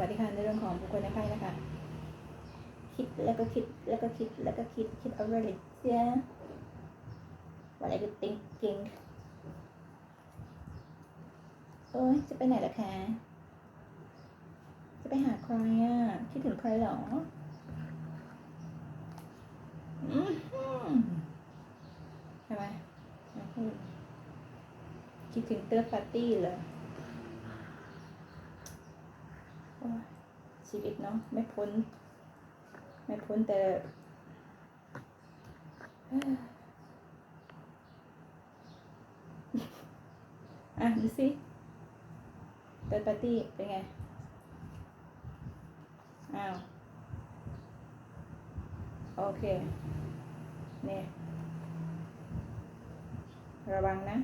วัสดีค่ะในเรื่องของบุคคลในไพ่นะคะ คิดแล้วก็คิดแล้วก็คิดแล้วก็คิดคิดเอาเลยเสียวอะไรก็ thinking เอ้ยจะไปไหนล่ะคะ จะไปหาใครอะ คิดถึงใครเหรออืมใช่ไหมคิดถึงเติร์ปาร์ตี้เหรอ โอ้ย ชีวิตเนาะไม่พ้น ไม่พ้นแต่อะดูสิเติร์ดปาร์ตี้เป็นไง อ้าว โอเค เนี่ย ระวังนะ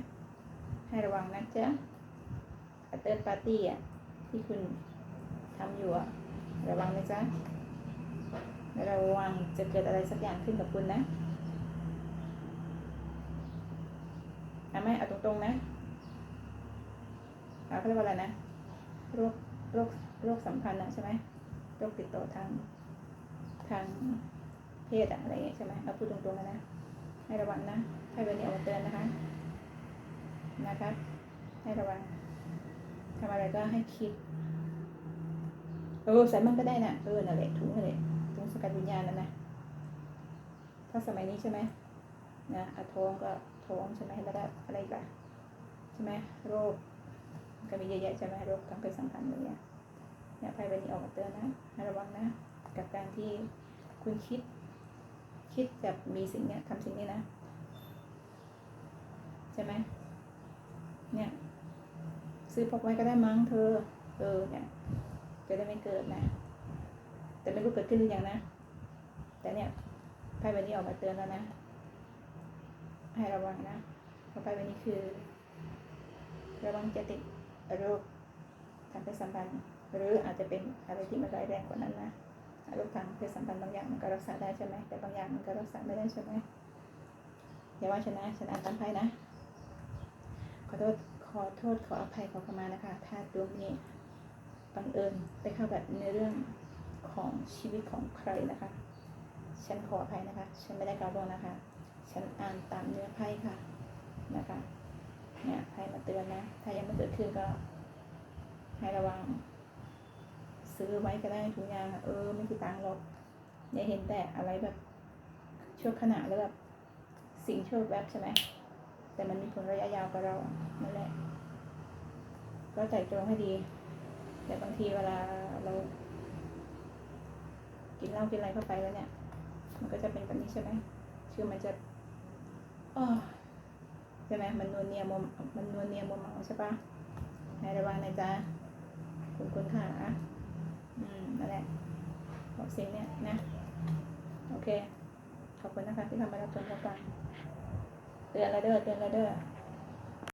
ให้ระวังนะจ๊ะเติร์ดปาร์ตี้อะ ที่คุณ ทำอยู่อะระวังนะจ๊ะระวังจะเกิดอะไรสักอย่างขึ้นกับคุณนะเอาไหมเอาตรงๆนะเอาเขาเรียกว่าอะไรนะโรคโรคโรคสัมพันธ์อะใช่ไหมโรคติดต่อทางทางเพศอะอะไรเงี้ยใช่ไหมเอาพูดตรงๆนะนะให้ระวังนะให้วันนี้เอามาเตือนนะคะนะคะให้ระวังทำอะไรก็ให้คิด เออใส่มันก็ได้นะเออนั่นแหละถุงนั่นแหละถุงสกัดวิญญาณนั่นนะถ้าสมัยนี้ใช่ไหมนะอะท้องก็ท้องใช่ไหมแล้วก็อะไรอีกันใช่ไหมโรคมันก็มีเยอะแยะใช่ไหมโรคทางเพศสัมพันธ์อะไรเงี้ยเนี่ยไพ่ใบนี้ออกมาเตือนนะให้ระวังนะ กับการที่คุณคิด คิดแบบมีสิ่งเนี้ยทำสิ่งนี้นะใช่ไหมเนี่ย ซื้อพกไว้ก็ได้มั้งเธอ เออเนี่ย จะได้ไม่เกิดนะ แต่ไม่รู้เกิดขึ้นหรือยังนะ แต่เนี่ยไพ่ใบนี้ออกมาเตือนแล้วนะ ให้ระวังนะเพราะไพ่ใบนี้คือ ระวังจะติดโรคทางเพศสัมพันธ์ หรืออาจจะเป็นอะไรที่มันร้ายแรงกว่านั้นนะโรคทางเพศสัมพันธ์บางอย่างมันก็รักษาได้ใช่ไหมแต่บางอย่างมันก็รักษาไม่ได้ใช่ไหมอย่าว่าฉันนะฉันอ่านตามไพ่นะ ขอโทษขอโทษขออภัยขอขมานะคะ ถ้าดวงนี้ บังเอิญไปเข้ากับในเรื่องของชีวิตของใครนะคะ ฉันขออภัยนะคะ ฉันไม่ได้กล่าวลงนะคะ ฉันอ่านตามเนื้อไพ่ค่ะนะคะเนี่ยไพ่มาเตือนนะ ถ้ายังไม่เกิดขึ้นก็ให้ระวัง ซื้อไว้ก็ได้ถุงยางเออไม่กี่ตังค์หรอกอย่าเห็นแต่อะไรแบบชั่วขณะแล้วแบบสิ่งชั่วแวบใช่ไหมแต่มันมีผลระยะยาวกับเรานั่นแหละ ก็ใจตรงให้ดี แต่บางทีเวลาเรา กินเหล้ากินอะไรเข้าไปแล้วเนี่ย มันก็จะเป็นแบบนี้ใช่ไหมคือมันจะอ้อใช่ไหมมันนวลเนียมมมันนวลเนียมมเมาใช่ปะให้ระวังนะจ๊ะคุณคุณค่ะอืมนั่นแหละบอกสิ่งเนี้ยนะ โอเค ขอบคุณนะคะที่ทำมารับชมรับฟังเตือนแล้วเด้อเตือนแล้วเด้อ